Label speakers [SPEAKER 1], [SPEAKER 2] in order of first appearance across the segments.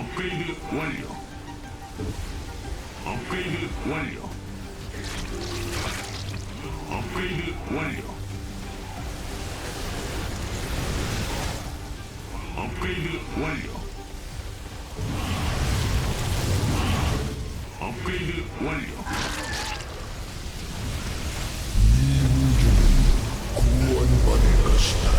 [SPEAKER 1] 업그레이드 완료. 업그레이드 완료. 업그레이드 완료. 업그레이드 완료. 업그레이드 완료.
[SPEAKER 2] 구원받을 것이다.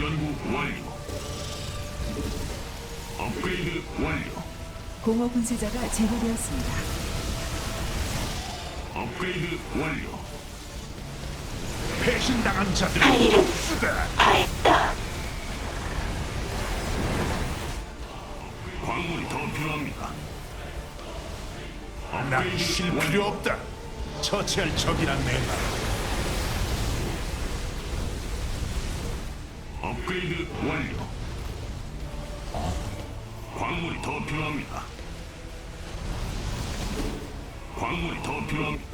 [SPEAKER 1] 연구 완료. 업그레이드 완료.
[SPEAKER 3] 공허 분쇄자가 제거되었습니다.
[SPEAKER 1] 업그레이드 완료.
[SPEAKER 2] 배신당한 자들이 복수다.
[SPEAKER 1] 광물이 더 필요합니다.
[SPEAKER 2] 난쉴 필요 없다. 처치할 적이란 내가
[SPEAKER 1] 업그레이드 완료. 광물이 더 필요합니다. 광물이 더 필요합니다.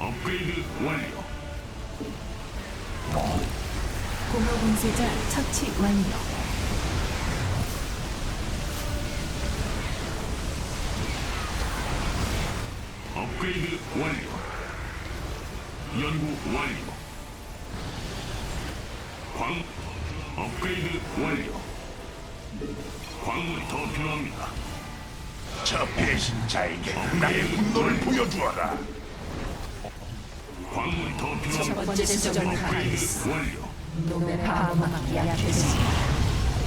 [SPEAKER 1] 업그레이드 완료.
[SPEAKER 3] 공허 분쇄자 처치 완료.
[SPEAKER 1] 업그레이드 완료. 연구 완료. 광 업그레이드 완료. 필요합니다.
[SPEAKER 2] 저 배신자에게 나의 분노를 보여주어라.
[SPEAKER 1] 광물이 더.
[SPEAKER 3] 첫 번째 지점을
[SPEAKER 1] 업그레이드 완료.
[SPEAKER 3] 놈의 방어막이 약해졌습니다.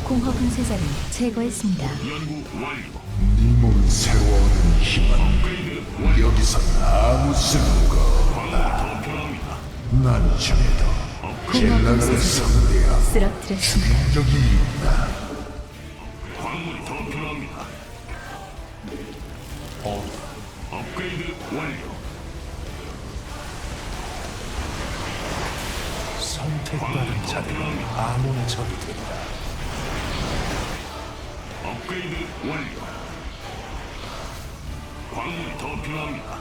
[SPEAKER 3] 공허 분쇄자를 제거했습니다.
[SPEAKER 1] 연구 완료.
[SPEAKER 2] 네몸 새로운 힘은
[SPEAKER 1] 업그레이드 완료.
[SPEAKER 2] 여기서 아무 쓸모가
[SPEAKER 1] 광물이 더 필요합니다.
[SPEAKER 2] 난 전에도 젤라를 상대한
[SPEAKER 3] 쓰러뜨렸습니다.
[SPEAKER 2] 적이 있다. 아몬의 적이 된다.
[SPEAKER 1] 업그레이드 완료. 광물이 더 필요합니다.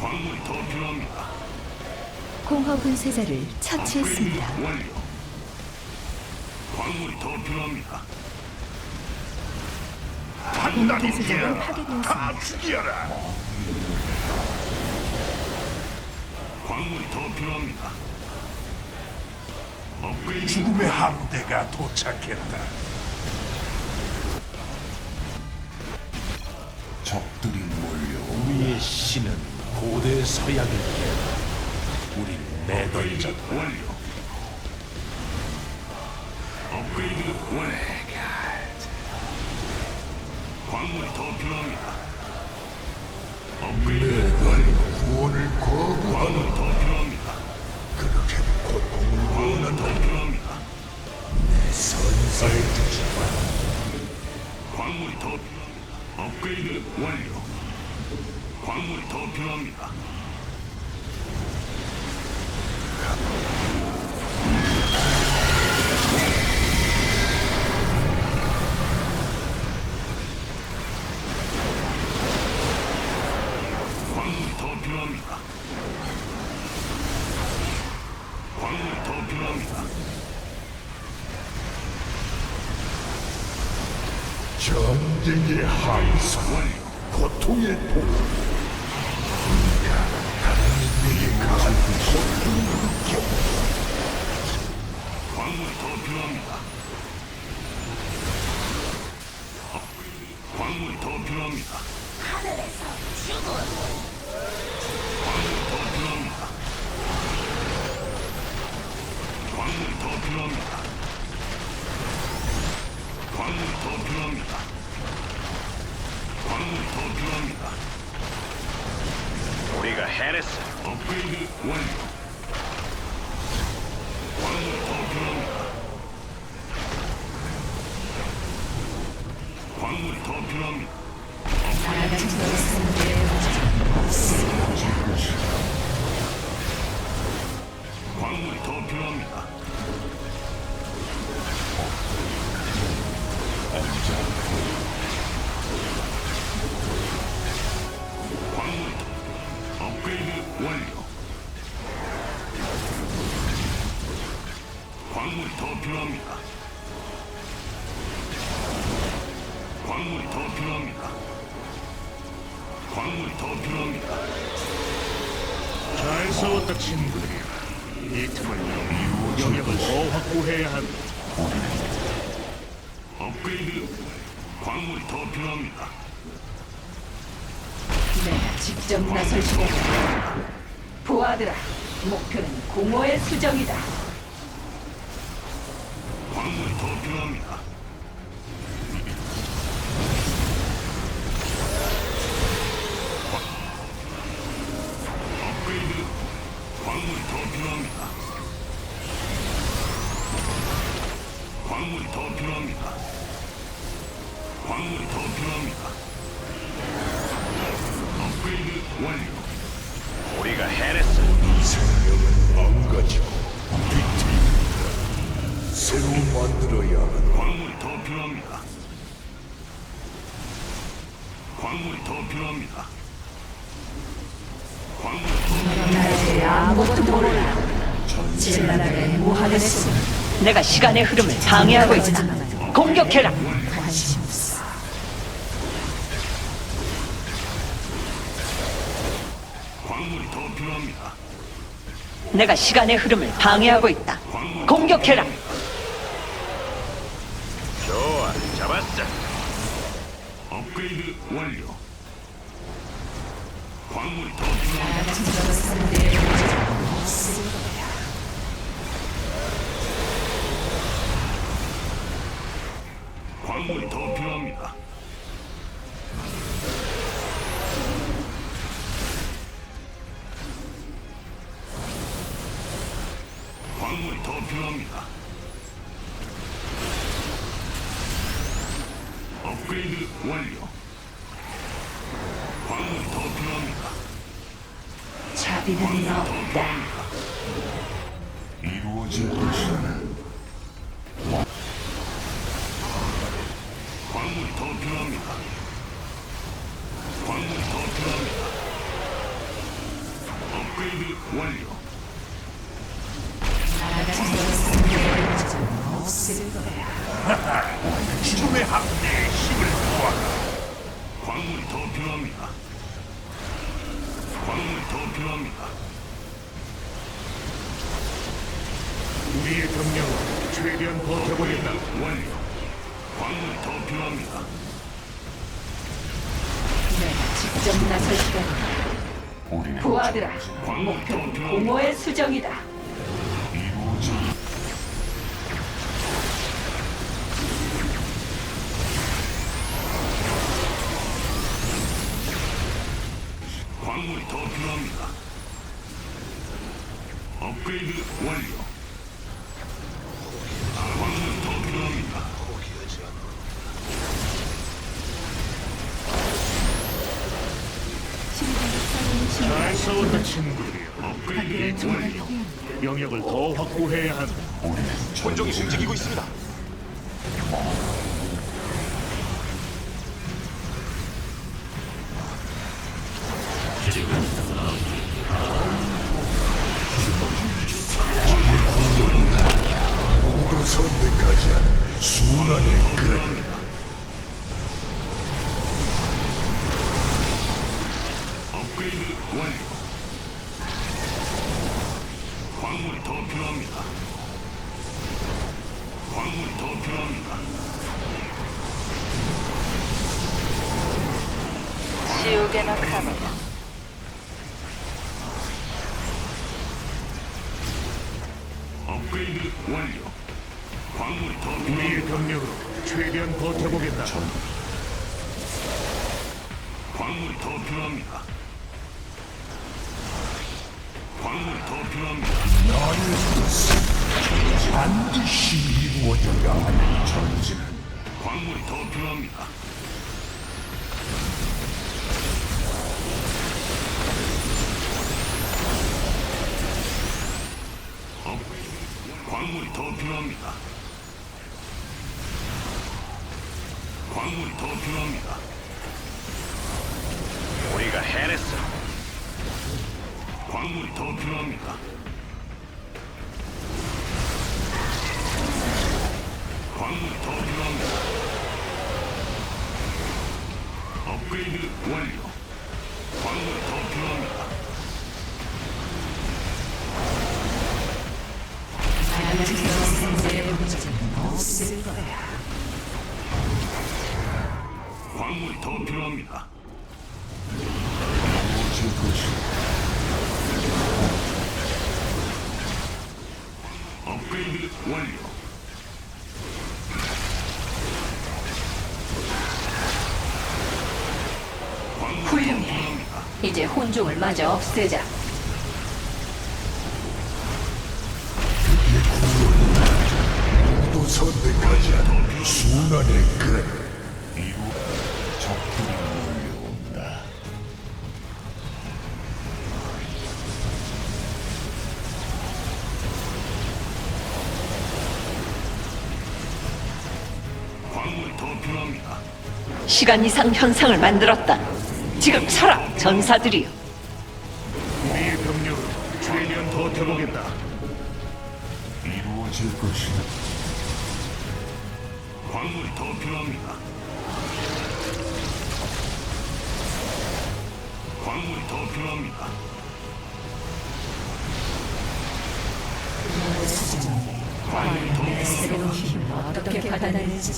[SPEAKER 1] 광물이 더 필요합니다.
[SPEAKER 3] 공허 분쇄자를 처치했습니다.
[SPEAKER 1] 업그레이드 완료. 광물이 더 필요합니다.
[SPEAKER 2] 단단히
[SPEAKER 3] 분쇄자가
[SPEAKER 2] 뛰어라.
[SPEAKER 3] 파괴되었습니다.
[SPEAKER 2] 다 죽여라.
[SPEAKER 1] 광물이 더 필요합니다.
[SPEAKER 2] 죽음의 함대가 도착했다. 적들이 몰려 우리의 신은 고대 서약을 깨다. 우린 내던졌다.
[SPEAKER 1] 완료. 업그레이드 완료. 광물이 더 필요합니다. 업그레이드 완료.
[SPEAKER 2] 구원을 거부하는
[SPEAKER 1] 업그레이드 완료. 광물이 더 필요합니다. 광물이 더 필요합니다. 광물이 더 필요합니다. 광물이 더 필요합니다. 광물이 더 필요합니다. 광물이 더 필요합니다. 광물이 더 필요합니다.
[SPEAKER 4] 우리가 해냈어.
[SPEAKER 1] 업그레이드 완료. 광물이 더 더 필요합니다. 광물이 더 필요합니다. 광물이 더 필요합니다.
[SPEAKER 5] 잘 싸웠다 친구들이야. 이 틈을 영역을 더 확보해야 한다.
[SPEAKER 2] 업그레이드 광물이 더 필요합니다.
[SPEAKER 6] 내가 직접 나설 시간이다. 보아들아, 목표는 공허의 수정이다.
[SPEAKER 2] 광물이 더 필요합니다.
[SPEAKER 7] 새로 만들어야 한다.
[SPEAKER 2] 광물이 더 필요합니다. 광물이 더 필요합니다. 광물이 더
[SPEAKER 6] 아무것도 몰라. 진라를 무한했으니 내가 시간의 흐름을 방해하고 있다. 공격해라.
[SPEAKER 8] 관심 없어.
[SPEAKER 2] 광물이 더 필요합니다.
[SPEAKER 6] 내가 시간의 흐름을 방해하고 있다. 공격해라.
[SPEAKER 1] 좋아, 잡았어.
[SPEAKER 2] 업그레이드 완료. 광물이 더 필요합니다. 광물이 더 필요합니다. 광물이 더 필요합니다. 업그레이드 완료. 광물이 더 필요합니다.
[SPEAKER 6] 자비는 없다.
[SPEAKER 7] 이루어질 것이다.
[SPEAKER 2] 광물이 더 필요합니다. 광물이 더 필요합니다. 업그레이드 완료. 필요합니다.
[SPEAKER 5] 우리의 경력은 최대한 버텨보겠다.
[SPEAKER 2] 완료. 광물이 더 필요합니다.
[SPEAKER 6] 내가 직접 나설 시간이다. 보아들아, 목표는 공허의 수정이다.
[SPEAKER 2] 광물이 업그레이드 완료. 광물이 더 필요합니다.
[SPEAKER 5] 잘 싸웠다 친구들이야.
[SPEAKER 2] 업그레이드 완료.
[SPEAKER 5] 영역을 더 확보해야 한다.
[SPEAKER 1] 본종이 움직이고 있습니다.
[SPEAKER 6] 지옥에나 가노라.
[SPEAKER 2] 업그레이드 완료. 광물이 더.
[SPEAKER 5] 우리의 경력으로 최대한 버텨보겠다.
[SPEAKER 2] 광물이 더 필요합니다. 광물이 더 필요합니다.
[SPEAKER 7] 반드시 하는 전쟁.
[SPEAKER 2] 광물이 더 필요합니다. 업, 광물이 더 필요합니다. 광물이 더 필요합니다.
[SPEAKER 1] 우리가 해냈어.
[SPEAKER 2] 광물이 더 필요합니다. 광물이 더 필요합니다.
[SPEAKER 7] 업그레이드 완료. 광물이 더 필요합니다. 광물이 더 필요합니다. 업그레이드 완료.
[SPEAKER 6] 이제 혼종을 마저 없애자.
[SPEAKER 1] 선택하지 않은 순환의 끝. 이루 적들이 몰려온다.
[SPEAKER 7] 광물이 더 필요합니다.
[SPEAKER 6] 시간 이상 현상을 만들었다. 지금 쳐라, 전사들이여.
[SPEAKER 2] 우리의 병력으로 최대한 버텨보겠다.
[SPEAKER 1] 이루어질 것이다.
[SPEAKER 7] 광물이 더 필요합니다. 광물이 더 필요합니다. 광물이 더 필요합니다.
[SPEAKER 3] 힘을 어떻게 받아낼지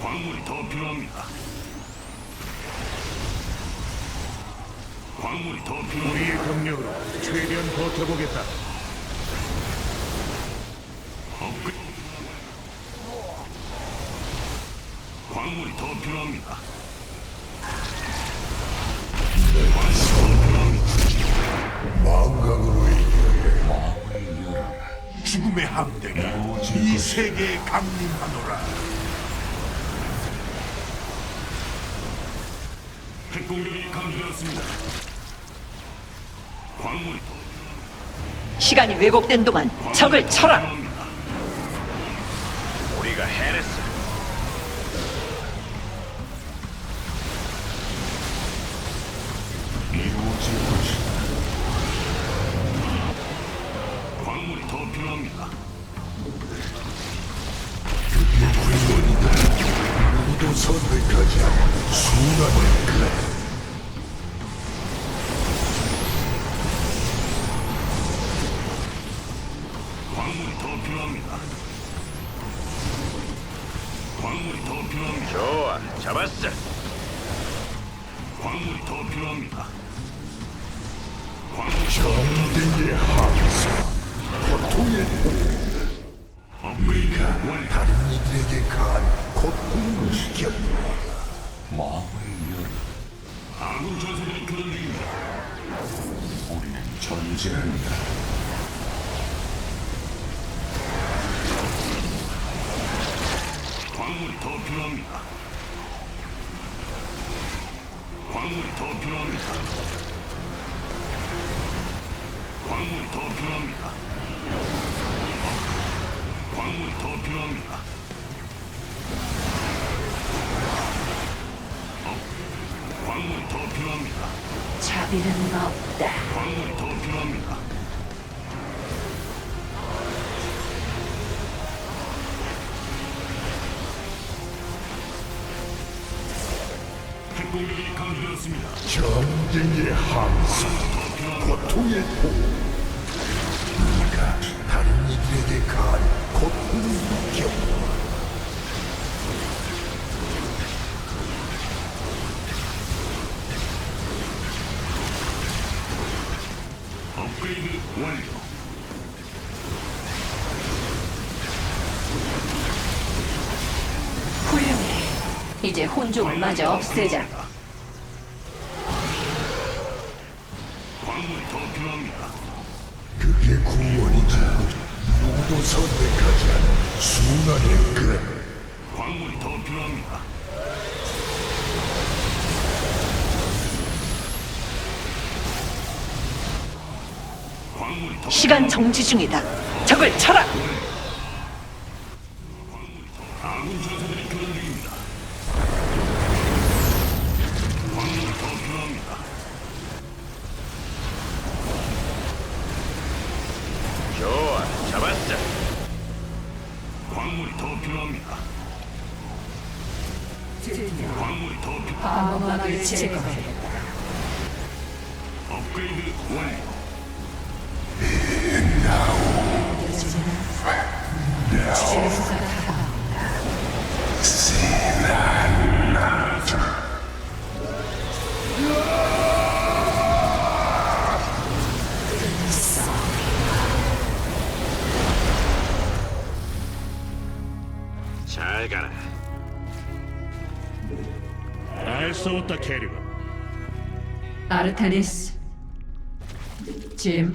[SPEAKER 7] 광물이 더 필요합니다. 광물이 더 필요합니다.
[SPEAKER 2] 우리의 병력으로 최대한 버텨보겠다.
[SPEAKER 7] 업그... 광물이 더 필요합니다.
[SPEAKER 1] 망각으로 이겨야 마음을 열어라. 죽음의 함대가 이 세계에 강림하노라.
[SPEAKER 7] 핵공격이 감지되었습니다. 광물이 더
[SPEAKER 6] 시간이 왜곡된 동안 적을 쳐라.
[SPEAKER 4] 우리가 해냈어.
[SPEAKER 7] 광물이 더 필요합니다.
[SPEAKER 4] 좋아, 잡았어.
[SPEAKER 7] 광물이 더 필요합니다. 광물이
[SPEAKER 1] 정대의 함성, 고통의
[SPEAKER 7] 업그레이드 완료.
[SPEAKER 1] 다른 이들에게 가한 고통을 느꼈노라. 마음을 열어.
[SPEAKER 7] 아군 전사들이 교전 중입니다.
[SPEAKER 1] 우리는 전쟁한다.
[SPEAKER 7] 광물이 더 필요합니다. 광물이 더 필요합니다. 광물이 더 필요합니다. 광물이 더 필요합니다. 어? 광물이 더 필요합니다.
[SPEAKER 6] 자비는 없다.
[SPEAKER 7] 광물이 더 필요합니다. 공격이 감지되었습니다.
[SPEAKER 1] 전쟁의 함성, 고통의 도. 네가 다른 이들에게 가한 고통을 느꼈노라.
[SPEAKER 7] 업그레이드 완료.
[SPEAKER 6] 훌륭해. 이제 혼종을 마저 없애자.
[SPEAKER 7] 광물이 더 필요합니다.
[SPEAKER 1] 그게 구원이지. 누구도 선택하지 않은 순환의 끝.
[SPEAKER 7] 광물이 더 필요합니다.
[SPEAKER 6] 시간 정지 중이다. 적을 쳐라. 아르타니스 짐